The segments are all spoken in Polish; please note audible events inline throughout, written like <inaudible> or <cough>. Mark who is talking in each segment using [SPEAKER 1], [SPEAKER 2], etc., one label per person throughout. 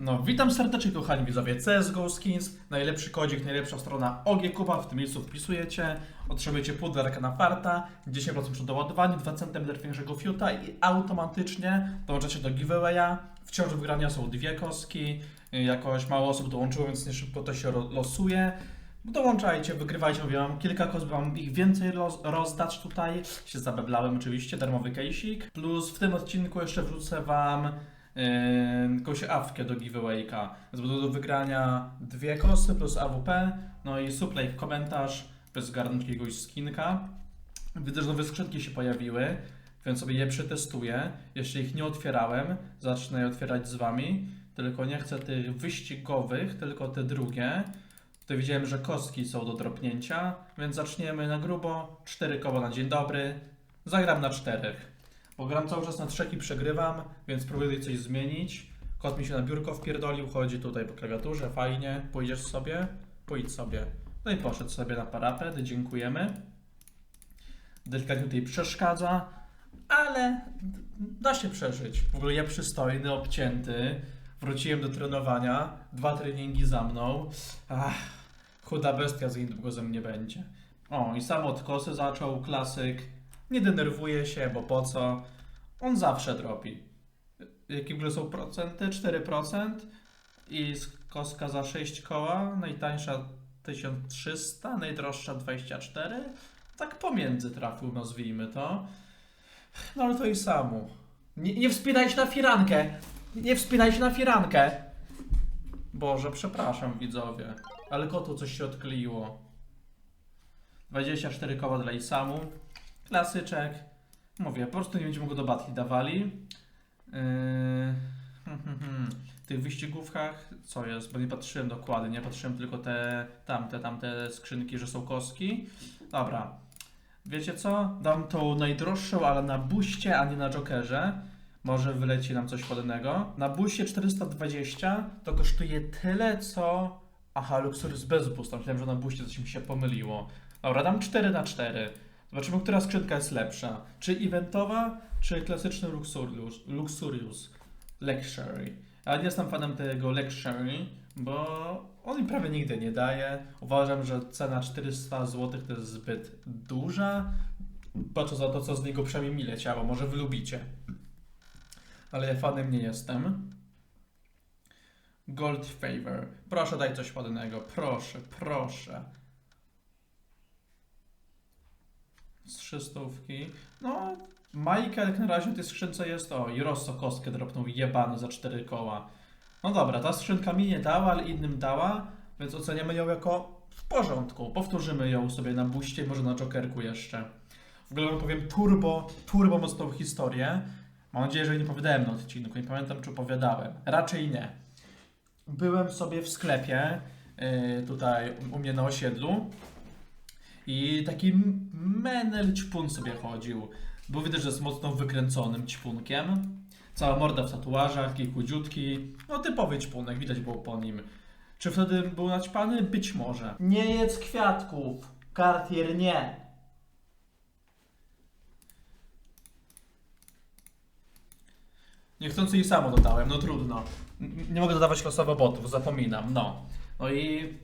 [SPEAKER 1] No, witam serdecznie kochani widzowie CSGO Skins, najlepszy kodzik, najlepsza strona OG Kuba, w tym miejscu wpisujecie, otrzymujecie pudełka na farta, 10% przed doładowaniem, 2 cm większego fiuta i automatycznie dołączacie do giveawaya, wciąż wygrania są dwie kostki, jakoś mało osób dołączyło, więc nie szybko to się losuje. Dołączajcie, wygrywajcie, mówię wam kilka kos, by wam ich więcej roz, rozdać tutaj. Się zabeblałem oczywiście, darmowy kejsik. Plus w tym odcinku jeszcze wrzucę wam jakąś awkę do giveawayka. Więc będą do wygrania dwie kosy plus AWP. No i suplej komentarz, by zgarnąć jakiegoś skinka. Widzę, że nowe skrzynki się pojawiły, więc sobie je przetestuję. Jeszcze ich nie otwierałem, zacznę je otwierać z wami. Tylko nie chcę tych wyścigowych, tylko te drugie. To widziałem, że kostki są do dropnięcia, więc zaczniemy na grubo. Cztery koła na dzień dobry. Zagram na czterech. Bo gram cały czas na trzech i przegrywam, więc próbuję coś zmienić. Kot mi się na biurko wpierdolił, chodzi tutaj po klawiaturze, fajnie. Pójdziesz sobie? Pójdź sobie. No i poszedł sobie na parapet, dziękujemy. Delikatnie tutaj przeszkadza, ale da się przeżyć. W ogóle ja przystojny, obcięty. Wróciłem do trenowania, dwa treningi za mną. Ach, chuda bestia z niedługo ze mnie będzie. O, i sam od kosy zaczął, klasyk. Nie denerwuje się, bo po co? On zawsze dropi. Jakie w ogóle są procenty? 4%. I koska za 6 koła, najtańsza 1300, najdroższa 24. Tak pomiędzy trafił, nazwijmy to. No ale to i samo. Nie, nie wspinaj się na firankę! Nie wspinaj się na firankę! Boże, przepraszam widzowie, ale kotu coś się odkleiło. 24 koła dla Isamu. Klasyczek. Mówię, po prostu nie będziemy go do batli dawali. Yy... <laughs> W tych wyścigówkach, co jest, bo nie patrzyłem dokładnie, nie patrzyłem tylko te tamte, tamte skrzynki, że są kostki. Dobra. Wiecie co? Dam tą najdroższą, ale na buście, a nie na jokerze. Może wyleci nam coś podobnego. Na buście 420 to kosztuje tyle, co... Aha, Luxurious bez boosta. Myślałem, że na buście coś mi się pomyliło. Dobra, dam 4 na 4. Zobaczymy, która skrzynka jest lepsza. Czy eventowa, czy klasyczny Luxurious? Luxury. Ale nie jestem fanem tego Luxury, bo on mi prawie nigdy nie daje. Uważam, że cena 400 zł to jest zbyt duża. Patrzę za to, co z niego przynajmniej mi leciało. Może wy lubicie. Ale ja fanem nie jestem. Gold Favor. Proszę, daj coś ładnego. Proszę, proszę. Z trzy stówki. No, Michael jak na razie w tej skrzynce jest. O, i Rosso kostkę dropnął jebany za cztery koła. No dobra, ta skrzynka mi nie dała, ale innym dała, więc oceniamy ją jako w porządku. Powtórzymy ją sobie na buście, może na jokerku jeszcze. W ogóle powiem turbo, turbo mocną historię. Mam nadzieję, że nie powiedziałem na odcinku, nie pamiętam czy opowiadałem. Raczej nie. Byłem sobie w sklepie, yy, tutaj u mnie na osiedlu i taki menel ćpun sobie chodził. Było widać, że jest mocno wykręconym ćpunkiem. Cała morda w tatuażach, chudziutki. No typowy ćpunek, widać było po nim. Czy wtedy był naćpany? Być może. Nie jedz kwiatków. Cartier nie. Niechcący i samo dodałem, no trudno. N- Nie mogę dodawać losowo botów, zapominam, no. No i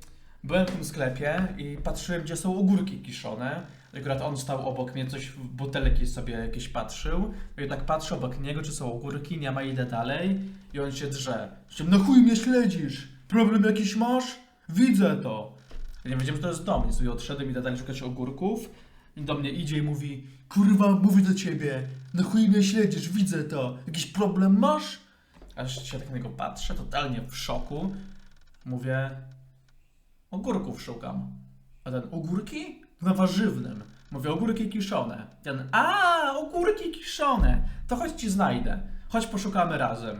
[SPEAKER 1] byłem w tym sklepie i patrzyłem, gdzie są ogórki kiszone. Akurat on stał obok mnie, coś w butelki sobie jakieś patrzył. I tak patrzę obok niego, czy są ogórki, nie ma, idę dalej. I on się drze. No chuj mnie śledzisz? Problem jakiś masz? Widzę to. Ja nie wiedziałem, że to jest dom, więc odszedłem i dalej szukać ogórków. I do mnie idzie i mówi, kurwa, mówi do ciebie, no chuj mnie śledzisz, widzę to. Jakiś problem masz? Aż się tak na niego patrzę, totalnie w szoku. Mówię, ogórków szukam. A ten, ogórki? Na warzywnym. Mówię, ogórki kiszone. Ten, a, ogórki kiszone. To chodź ci znajdę. Chodź poszukamy razem.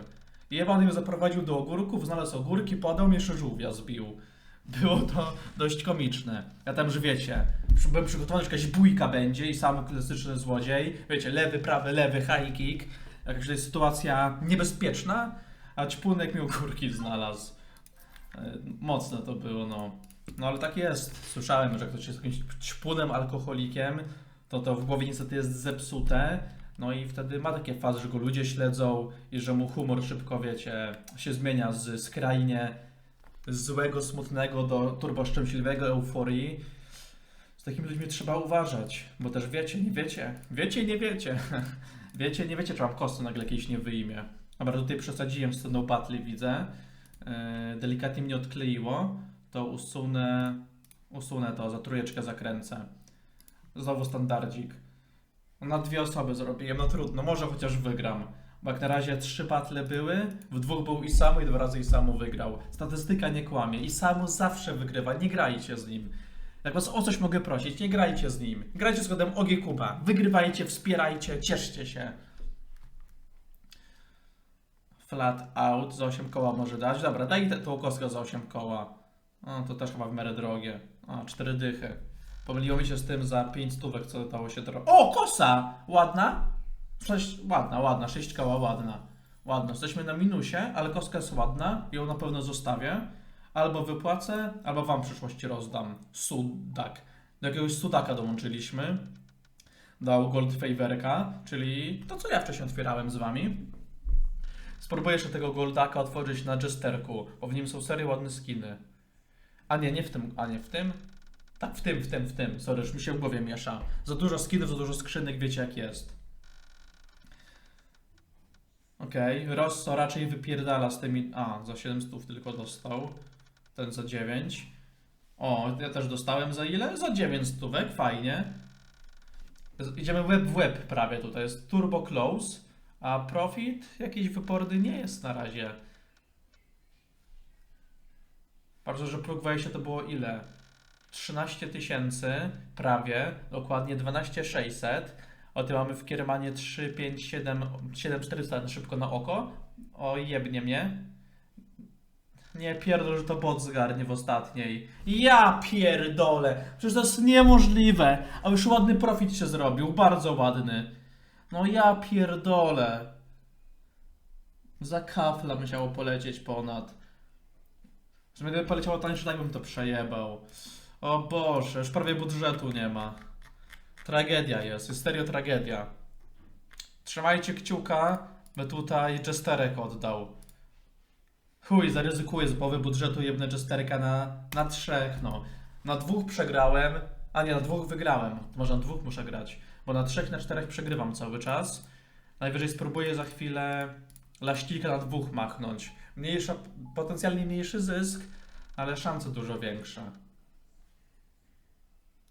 [SPEAKER 1] I Ewan mnie zaprowadził do ogórków, znalazł ogórki, podał mi żółwia zbił. Było to dość komiczne. Ja tam, że wiecie, byłem przygotowany, że jakaś bójka będzie i sam klasyczny złodziej. Wiecie, lewy, prawy, lewy, high kick. Jakaś tutaj sytuacja niebezpieczna, a ćpunek mi ogórki znalazł. E, Mocne to było, no. No ale tak jest. Słyszałem, że ktoś jest jakimś ćpunem, alkoholikiem, to to w głowie niestety jest zepsute. No i wtedy ma takie fazy, że go ludzie śledzą i że mu humor szybko, wiecie, się zmienia z skrajnie złego, smutnego do turbo szczęśliwego euforii. Z takimi ludźmi trzeba uważać, bo też wiecie, nie wiecie, wiecie, nie wiecie. <laughs> Wiecie, nie wiecie, czy wam kosty nagle jakieś nie wyjmie. Dobra, tutaj przesadziłem z ceną battle, widzę. Yy, delikatnie mnie odkleiło. To usunę, usunę to, za trójeczkę zakręcę. Znowu standardzik. Na dwie osoby zrobiłem, no trudno, może chociaż wygram. Bo jak na razie trzy battle były, w dwóch był Isamu i dwa razy Isamu wygrał. Statystyka nie kłamie. Isamu zawsze wygrywa, nie grajcie z nim. Jak was o coś mogę prosić, nie grajcie z nim. Grajcie z kodem OG Kuba. Wygrywajcie, wspierajcie, cieszcie się. Flat out za 8 koła może dać. Dobra, daj tą kostkę za 8 koła. O, to też chyba w miarę drogie. O, 4 dychy. Pomyliło mi się z tym za 5 stówek, co dało się drogo. O, kosa! Ładna? 6, ładna, ładna, 6 koła, ładna. Ładna. Jesteśmy na minusie, ale kostka jest ładna. Ją na pewno zostawię. Albo wypłacę, albo wam w przyszłości rozdam. Sudak. Do jakiegoś sudaka dołączyliśmy. Dał Gold Favorka, czyli to, co ja wcześniej otwierałem z wami. Spróbuję jeszcze tego Goldaka otworzyć na Jesterku, bo w nim są serio ładne skiny. A nie, nie w tym, a nie w tym? Tak, w tym, w tym, w tym. Sorry, już mi się w głowie miesza. Za dużo skinów, za dużo skrzynek, wiecie jak jest. Okej, Rosso raczej wypierdala z tymi... A, za 700 tylko dostał. Ten za 9. O, ja też dostałem za ile? Za 9 stówek, fajnie. Idziemy łeb w łeb prawie tutaj. Jest turbo close, a profit jakiejś wyporny nie jest na razie. Bardzo, że próg wejścia to było ile? 13 tysięcy, prawie, dokładnie 12 600. O tym mamy w Kiermanie 3, 5, 7, 7 400 na szybko na oko. O, jebnie mnie. Nie pierdol, że to bot zgarnie w ostatniej. Ja pierdolę! Przecież to jest niemożliwe! A już ładny profit się zrobił, bardzo ładny. No ja pierdolę. Za kafla musiało polecieć ponad. Że gdyby poleciało tańsze, tak bym to przejebał. O Boże, już prawie budżetu nie ma. Tragedia jest, jest tragedia. Trzymajcie kciuka, by tutaj Jesterek oddał. Chuj, zaryzykuję z połowy budżetu jebnę Jesterka na, na trzech, no. Na dwóch przegrałem, a nie, na dwóch wygrałem. Może na dwóch muszę grać, bo na trzech, na czterech przegrywam cały czas. Najwyżej spróbuję za chwilę laścika na dwóch machnąć. Mniejsza, potencjalnie mniejszy zysk, ale szanse dużo większe.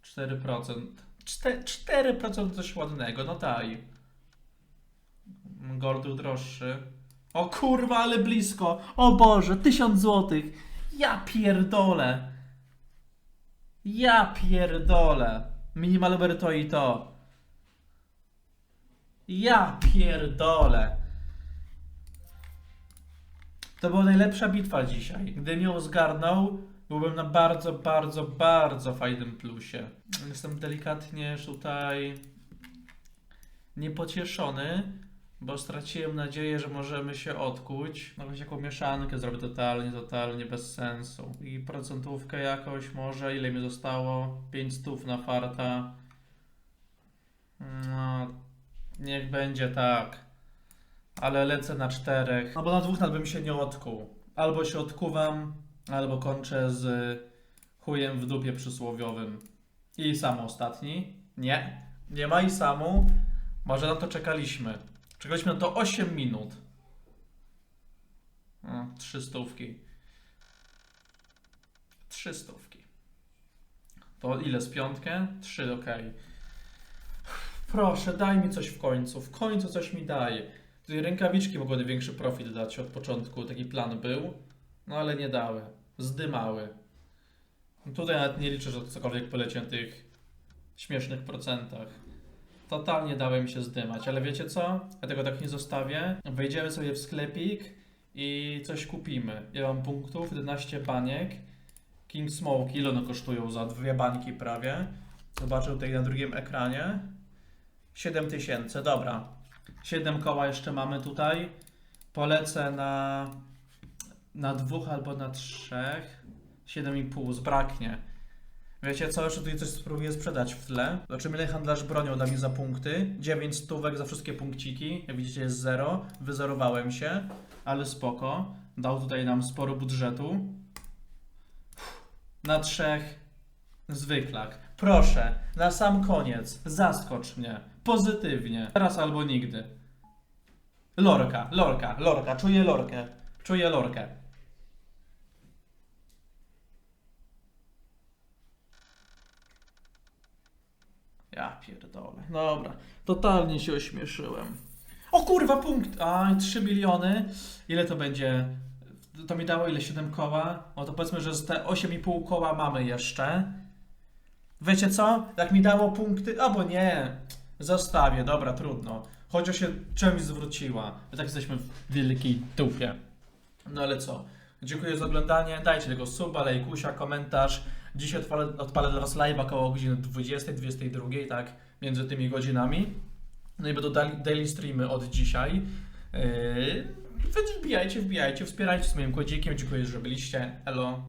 [SPEAKER 1] 4%. 4%, 4% coś ładnego, no daj. Goldów droższy. O kurwa, ale blisko. O Boże, 1000 złotych. Ja pierdolę. Ja pierdolę. Minimal to i to. Ja pierdolę. To była najlepsza bitwa dzisiaj. Gdybym ją zgarnął, byłbym na bardzo, bardzo, bardzo fajnym plusie. Jestem delikatnie tutaj niepocieszony, bo straciłem nadzieję, że możemy się odkuć. Jakąś jaką mieszankę zrobię totalnie, totalnie bez sensu. I procentówkę jakoś może, ile mi zostało? 5 stów na farta. No, niech będzie tak. Ale lecę na czterech. No bo na dwóch nawet bym się nie odkuł. Albo się odkuwam, albo kończę z chujem w dupie przysłowiowym. I sam ostatni. Nie. Nie ma i samu. Może na to czekaliśmy. Czekaliśmy na to 8 minut. O, trzy stówki. Trzy stówki. To ile z piątkę? Trzy, okej. Proszę, daj mi coś w końcu. W końcu coś mi daj. Rękawiczki mogły większy profit dać od początku. Taki plan był. No ale nie dały. Zdymały. Tutaj nawet nie liczę, że cokolwiek poleci na tych śmiesznych procentach. Totalnie dałem się zdymać, ale wiecie co? Ja tego tak nie zostawię. Wejdziemy sobie w sklepik i coś kupimy. Ja mam punktów, 11 baniek. King Smoke, ile one kosztują za dwie bańki prawie? Zobaczę tutaj na drugim ekranie. 7000, dobra. 7 koła jeszcze mamy tutaj. Polecę na, na dwóch albo na trzech. 7,5 zbraknie. Wiecie co, jeszcze tutaj coś spróbuję sprzedać w tle. Zobaczymy ile handlarz bronią da mi za punkty. 9 stówek za wszystkie punkciki. Jak widzicie jest 0. Wyzerowałem się, ale spoko. Dał tutaj nam sporo budżetu. Na trzech zwyklak. Proszę, na sam koniec, zaskocz mnie. Pozytywnie. Teraz albo nigdy. Lorka, lorka, lorka. Czuję lorkę. Czuję lorkę. Ja pierdolę. Dobra, totalnie się ośmieszyłem. O kurwa, punkt! A, 3 miliony. Ile to będzie? To mi dało ile? 7 koła? No to powiedzmy, że z te 8,5 koła mamy jeszcze. Wiecie co? Jak mi dało punkty... Albo nie. Zostawię, dobra, trudno. Chociaż się czymś zwróciła. My tak jesteśmy w wielkiej dupie. No ale co? Dziękuję za oglądanie. Dajcie tego suba, lajkusia, komentarz. Dzisiaj odpalę, odpalę dla Was live około godziny 20, 22, tak? Między tymi godzinami. No i będą daily, streamy od dzisiaj. Yy, wbijajcie, wbijajcie, wspierajcie z moim kodzikiem. Dziękuję, że byliście. Elo.